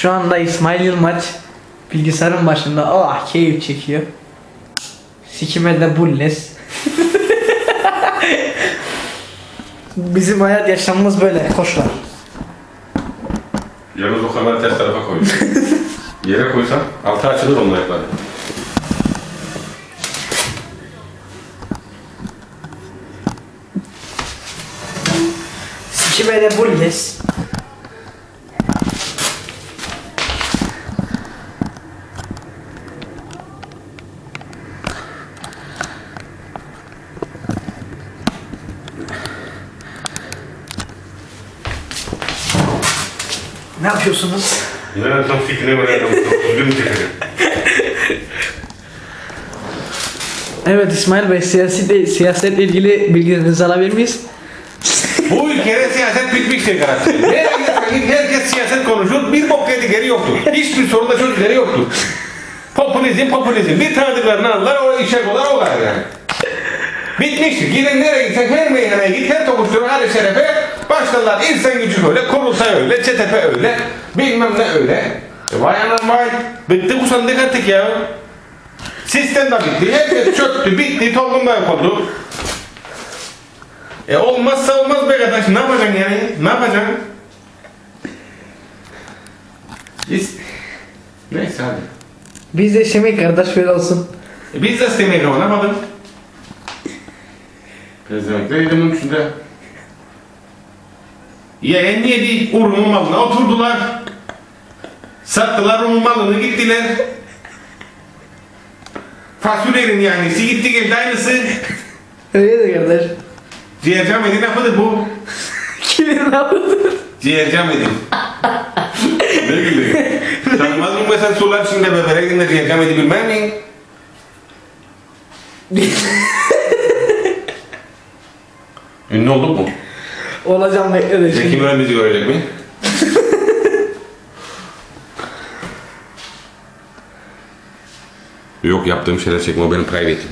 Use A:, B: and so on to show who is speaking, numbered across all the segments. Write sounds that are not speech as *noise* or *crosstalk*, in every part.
A: Şu anda İsmail Yılmaç bilgisayarın başında ah keyif çekiyor. Sikime de bulles. *laughs* Bizim hayat yaşamımız böyle koşlar.
B: Yalnız o kamera ters tarafa koy. *laughs* Yere koysan altı açılır onun ayakları.
A: Sikime de bulles. Ne yapıyorsunuz?
B: Ne tam fikrine göre düzgün çekelim.
A: Evet İsmail Bey siyasi siyasetle ilgili bilgilerinizi alabilir miyiz?
B: Bu ülkede siyaset bitmiştir gidersen git herkes siyaset konuşur. Bir bok yedikleri yoktur. Hiçbir sorunda çözümleri yoktur. Popülizm popülizm. Bir tanıdıklarını alırlar o işe kolar o kadar yani. Bitmiştir. Gidin nereye gitsen her meyhaneye git her tokuştuğun her şerefe Başlarlar insan gücü böyle, kurultay öyle, çetepe öyle, bilmem ne öyle. E vay anam vay. Bitti kusandık artık ya. Sistem de bitti. Herkes *laughs* çöktü, bitti, toplum da yok oldu. E olmazsa olmaz be kardeş. Ne yapacaksın yani? Ne yapacaksın? Biz... Neyse hadi.
A: Biz de şimdi kardeş böyle olsun.
B: E biz de istemeyi kavanamadın. Pezevenkler 7'nin 3'ünde. Ya emniyeti o malına oturdular. Sattılar Rum'un malını gittiler. Fasulyenin yani gitti geldi aynısı.
A: Öyle de kardeş.
B: Ciğercam edin lafıdır bu.
A: Kimin lafıdır?
B: Ciğercam edin. ne gülüyor? Tanımaz mı mesela sular içinde bebere gidince ciğercam edin bilmem mi? *laughs* Ünlü olduk mu?
A: Olacağım bekle
B: Zeki. Müren bizi görecek mi? Yok yaptığım şeyler çekme o benim private'im.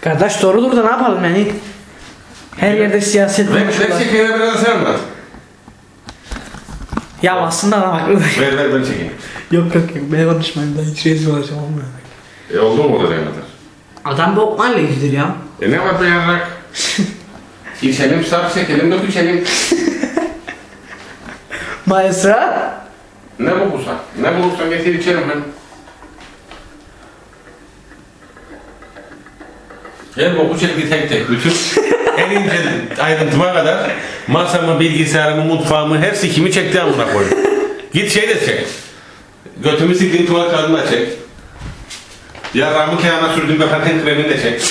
A: Kardeş doğrudur da ne yapalım yani? Her yerde siyaset
B: Ver, ver
A: konuşuyorlar.
B: çekeyim biraz sen anlat.
A: Ya aslında da haklı.
B: Ver ver ben çekeyim.
A: yok yok yok ben konuşmayayım daha hiç rezil olacağım olmuyor.
B: E oldu mu o kadar?
A: Adam bir okmayla ilgilidir ya.
B: E ne var be yarrak? *laughs* İçelim sar çekelim dök içelim.
A: Maestra?
B: Ne bulursan, ne bulursan getir içerim ben. Her boku çekti tek tek. Bütün *laughs* en ince ayrıntıma kadar masamı, bilgisayarımı, mutfağımı, her sikimi çekti amına koyayım. Git şey de çek. Götümü siktiğin tuvalet kağıdını da çek. Yarrağımı kenarına sürdüğüm bir patent kremini de çek.